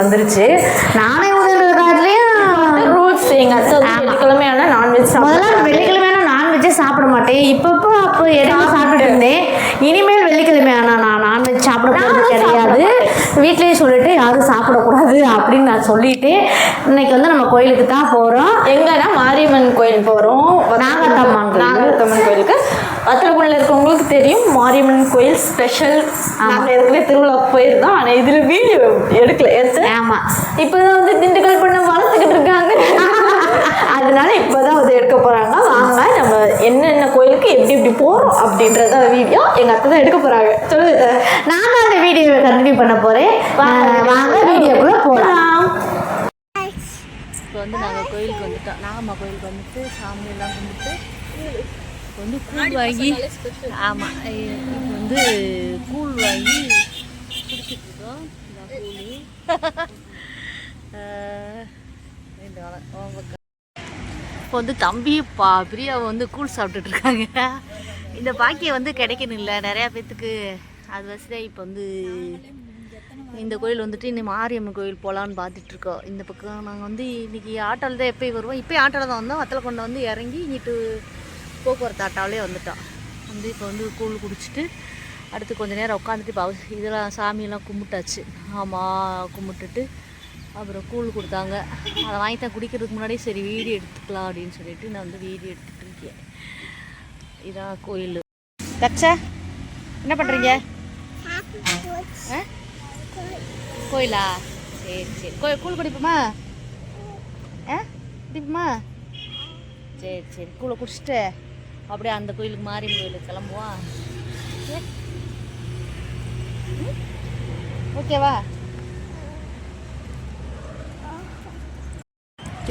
இருந்துச்சு நானே ஊதுன்ற காலத்துலயும் ரூல்ஸ் எங்க அத்தை வந்து ஆமா. வெள்ளிக்கிழமை ஆனால் நான்வெஜ் முதல்ல நான்வெஜ்ஜே சாப்பிட மாட்டேன். இப்பப்போ அப்போ இடையில சாப்பிட்டுட்டு. இருந்தேன். இனிமேல் வெள்ளிக்கிழமை ஆனால் நான் நான்வெஜ் சாப்பிட போகிறது கிடையாது வீட்லயே சொல்லிட்டு யாரும் சாப்பிடக்கூடாது அப்படின்னு நான் சொல்லிட்டு இன்னைக்கு வந்து நம்ம கோயிலுக்கு தான் போகிறோம் எங்கன்னா மாரியம்மன் கோயில் போகிறோம் நாகத்தம்மன். நாகத்தம்மன் கோயிலுக்கு. வத்தலக்குள்ள இருக்கவங்களுக்கு தெரியும். மாரியம்மன் கோயில் ஸ்பெஷல் நாங்கள் ஏற்கனவே திருவிழாவுக்கு போயிருந்தோம். ஆனால் இதில் வீடியோ எடுக்கல. எடுத்து ஆமாம் இப்போ தான் வந்து திண்டுக்கல் பண்ண வளர்த்துக்கிட்டு இருக்காங்க. அதனால இப்போ தான் வந்து எடுக்க போகிறாங்க வாங்க நம்ம என்னென்ன கோயிலுக்கு எப்படி எப்படி போகிறோம் அப்படின்றத வீடியோ எங்கள் அத்தை தான் எடுக்க போகிறாங்க சொல்லு நான் தான் அந்த வீடியோவை கண்டினியூ பண்ண போகிறேன் வாங்க வீடியோக்குள்ளே போகலாம் இப்போ வந்து நாங்கள் கோயிலுக்கு வந்துட்டோம். நாகம்மா கோயிலுக்கு வந்துட்டு சாமியெல்லாம் கும்பிட்டு இப்போ வந்து கூழ் வாங்கி ஆமாம் இப்போ வந்து கூழ் வாங்கி கூழ். பக்கம். இப்போ வந்து தம்பி பா பிரியாவை வந்து கூழ் சாப்பிட்டுட்டு இருக்காங்க இந்த பாக்கியம் வந்து கிடைக்கணும் இல்லை நிறையா பேர்த்துக்கு அது வசதியாக இப்போ வந்து இந்த கோயில் வந்துட்டு இன்னும் மாரியம்மன் கோயில் போகலான்னு பார்த்துட்டு இருக்கோம் இந்த பக்கம் நாங்கள் வந்து இன்னைக்கு ஆட்டோவில் தான் எப்போயும் வருவோம். இப்போயும் ஆட்டோவில் தான் வந்தோம். வத்தலை கொண்டு வந்து இறங்கி இங்கிட்டு போக்குவரத்து ஆட்டோவிலே வந்துட்டோம் வந்து இப்போ வந்து கூழ் குடிச்சிட்டு அடுத்து கொஞ்ச நேரம் உட்காந்துட்டு இப்போ இதெல்லாம் சாமியெல்லாம் கும்பிட்டாச்சு. ஆமாம் கும்பிட்டுட்டு அப்புறம் கூழ் கொடுத்தாங்க. அதை வாங்கி தான் குடிக்கிறதுக்கு முன்னாடி சரி வீடியோ எடுத்துக்கலாம் அப்படின்னு சொல்லிட்டு நான் வந்து வீடியோ எடுத்துகிட்டு இருக்கேன். இதான் கோயில். தச்சா என்ன பண்ணுறீங்க ஆ? கோயிலா? சரி சரி. கோயில் கூழ் குடிப்போமா? ஆ? குடிப்போமா? சரி சரி. கூழை குடிச்சிட்டு அப்படியே அந்த கோயிலுக்கு மாரியம்மன் கோயிலுக்கு கிளம்புவோம் ஓகேவா?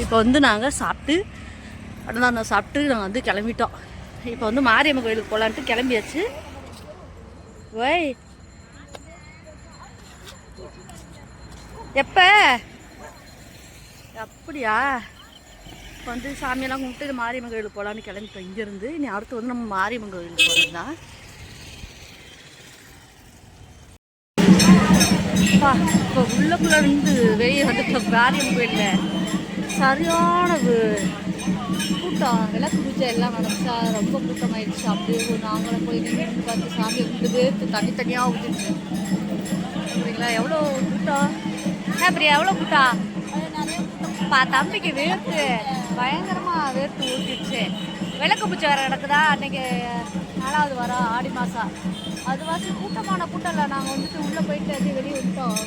இப்போ வந்து நாங்கள் சாப்பிட்டு அன்னதானம் சாப்பிட்டு நாங்கள் வந்து கிளம்பிட்டோம். இப்போ வந்து மாரியம்மன் கோயிலுக்கு போகலான்ட்டு கிளம்பியாச்சு. ஓய். எப்போ? அப்படியா? இப்போ வந்து சாமியெல்லாம் கும்பிட்டு மாரியம்மன் கோயிலுக்கு போகலான்னு கிளம்பிட்டோம் இங்கேருந்து. இனி அடுத்து வந்து நம்ம மாரியம்மன் கோயிலுக்கு போகிறது தான் இப்போ உள்ளக்குள்ள இருந்து வெளியே வந்துட்டோம் மாரியம்மன் கோயிலில் சரியான கூட்டம் விளக்கு பூஜை எல்லாம் நடந்துச்சா? ரொம்ப கூட்டமாயிடுச்சு. அப்படியே ஒரு நாங்களும் போய் நின்று பார்த்து சாமியை கும்பிட்டு தனித்தனியாக ஊற்றிட்டு அப்படிங்களா எவ்வளோ கூட்டம்? ஏன் பிரியா எவ்வளோ கூட்டம்? பா தம்பிக்கு வேர்த்து பயங்கரமாக வேர்த்து ஊற்றிடுச்சு விளக்கு பூச்சி வேறு நடக்குதா? அன்னைக்கு நாலாவது வாரம் ஆடி மாதம் அது வாசி கூட்டமான கூட்டம் இல்லை நாங்கள் வந்துட்டு உள்ளே போயிட்டு அப்படியே வெளியே விட்டோம்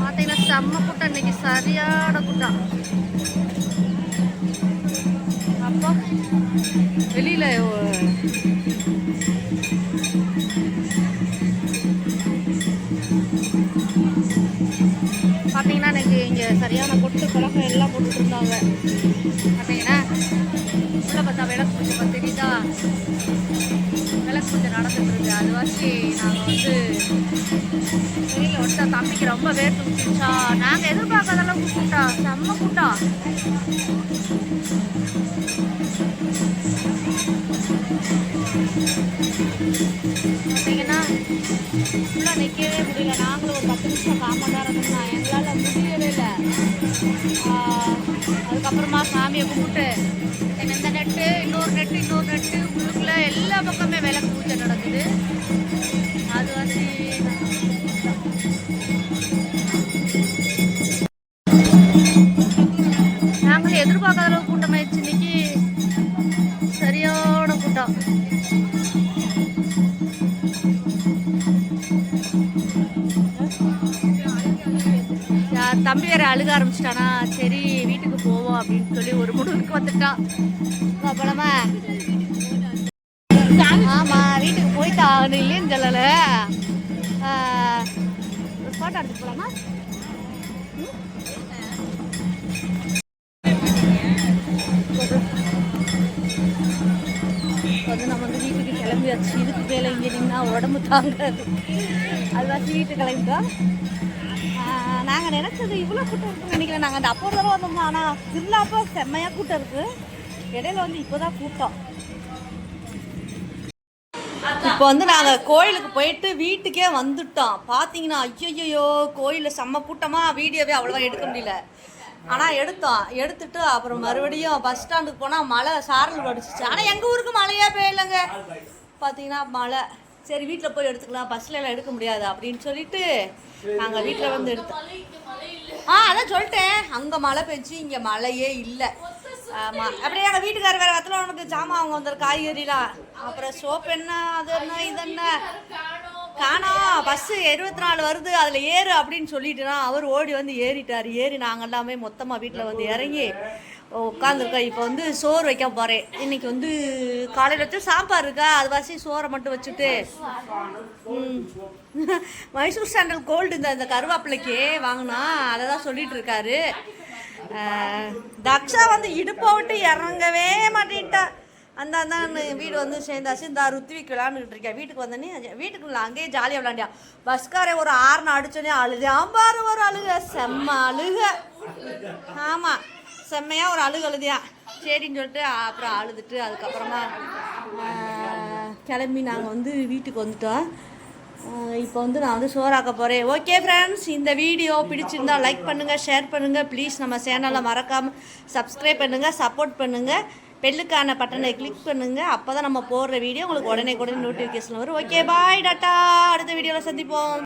பார்த்தீங்கன்னா செம்ம கூட்டம். இன்னைக்கு சரியான கூட்டம். அப்போ வெளியில் சரியான கொட்டு குழம்பு எல்லாம் போட்டுட்டு இருந்தாங்க பார்த்தீங்கன்னா உள்ள பார்த்தா விளக்கு கொஞ்சம் தெரியுதா? விளக்கு கொஞ்சம் நடந்துட்டு இருக்கு. அது வச்சு நாங்கள் வந்து வெளியில் விட்டா தம்பிக்கு ரொம்ப வேர்த்து ஊற்றிச்சா நாங்கள் எதிர்பார்க்காத அளவுக்கு செம்ம கூட்டா. பார்த்தீங்கன்னா ஃபுல்லாக நிற்கவே முடியல. நாங்கள் அதுக்கப்புறமா சாமியை கும்பிட்டு என்ன இந்த நெட்டு இன்னொரு நெட்டு இன்னொரு நெட்டு உள்ளுக்குள்ள எல்லா பக்கமே விளக்கு பூஜை நடக்குது. அது வந்து நாங்கள் எதிர்பார்க்காத அளவுக்கு வேற அழுக ஆரம்பிச்சிட்டானா சரி வீட்டுக்கு போவோம் அப்படின்னு சொல்லி ஒரு முடிவுக்கு வந்துட்டான் அப்புறமா ஆமா வீட்டுக்கு போயிட்டு ஆகணும் இல்லைன்னு சொல்லல. போட்டோ எடுத்து போலாமா? வீட்டுக்கு இதுக்கு மேலே இங்கே நின்னா உடம்பு தாங்காது. அதுதான் வாசி வீட்டுக்கு கிளம்பிட்டோம் நாங்கள் நினச்சது இவ்வளோ கூட்டம் இருக்குன்னு நினைக்கல. நாங்கள் அந்த அப்போ தடவை வந்தோம். ஆனால் திருவிழாப்போ செம்மையாக கூட்டம் இருக்குது இடையில வந்து இப்போ தான் கூட்டம். இப்போ வந்து நாங்கள் கோயிலுக்கு போயிட்டு வீட்டுக்கே வந்துட்டோம். பார்த்தீங்கன்னா ஐயோ கோயிலில் செம்ம கூட்டமாக வீடியோவே அவ்வளோவா எடுக்க முடியல. ஆனால் எடுத்தோம். எடுத்துட்டு அப்புறம் மறுபடியும் பஸ் ஸ்டாண்டுக்கு போனால் மழை சாரல் வடிச்சிச்சு. ஆனால் எங்கள் ஊருக்கு மழையே பெய்யலைங்க. பார்த்தீங்கன்னா மழை. சரி வீட்டில் போய் எடுத்துக்கலாம். பஸ்ல எல்லாம் எடுக்க முடியாது அப்படின்னு சொல்லிட்டு நாங்கள் வீட்டில் வந்து எடுத்தோம் ஆ அதான் சொல்லிட்டேன். அங்கே மழை பெஞ்சு இங்கே மழையே இல்லை. ஆமாம் அப்படியே எங்கள் வீட்டுக்காரர் வேறு இடத்துல உனக்கு ஜாமான் அவங்க வந்துரு காய்கறிலாம் அப்புறம் சோப்பு என்ன? அது என்ன? இது என்ன? காணோம். பஸ்ஸு இருபத்தி நாலு வருது. அதில் ஏறு அப்படின்னு சொல்லிட்டுனா அவர் ஓடி வந்து ஏறிட்டார். ஏறி நாங்கள் எல்லாமே மொத்தமாக வீட்டில் வந்து இறங்கி உட்காந்துருக்கோம் இப்போ வந்து சோறு வைக்க போகிறேன் இன்னைக்கு வந்து காலையில் வச்சு சாம்பார் இருக்கா? அது வாசி சோறை மட்டும் வச்சுட்டு. மைசூர் சாண்டல் கோல்டு இந்த இந்த கருவேப்பிலைக்கு வாங்கினா அதை தான் சொல்லிட்டு இருக்காரு. தக்ஷா வந்து இடுப்பை விட்டு இறங்கவே மாட்டேன்ட்டா. அந்த அந்தான்னு வீடு வந்து சேர்ந்தாச்சு இந்த ருத்விக்கு விளாண்டுக்கிட்டு இருக்கேன் வீட்டுக்கு வந்தோடனே வீட்டுக்கு இல்லை அங்கேயே ஜாலியாக விளாண்டியா பஸ்காரே ஒரு ஆறுனு அடிச்சோடனே அழுது. பாரு ஒரு அழுக. செம்ம அழுக. ஆமாம் செம்மையாக ஒரு அழுகு அழுதியா? சரின்னு சொல்லிட்டு அப்புறம் அழுதுட்டு அதுக்கப்புறமா கிளம்பி நாங்கள் வந்து வீட்டுக்கு வந்துட்டோம். இப்போ வந்து நான் வந்து சோறாக்க போகிறேன் ஓகே ஃப்ரெண்ட்ஸ் இந்த வீடியோ பிடிச்சிருந்தா லைக் பண்ணுங்கள் ஷேர் பண்ணுங்கள் ப்ளீஸ் நம்ம சேனலை மறக்காமல் சப்ஸ்கிரைப் பண்ணுங்கள் சப்போர்ட் பண்ணுங்கள் பெல்லுக்கான பட்டனை கிளிக் பண்ணுங்கள் அப்போ தான் நம்ம போடுற வீடியோ உங்களுக்கு உடனே கூட நோட்டிஃபிகேஷன் வரும். Okay bye tata. அடுத்த வீடியோவில் சந்திப்போம்.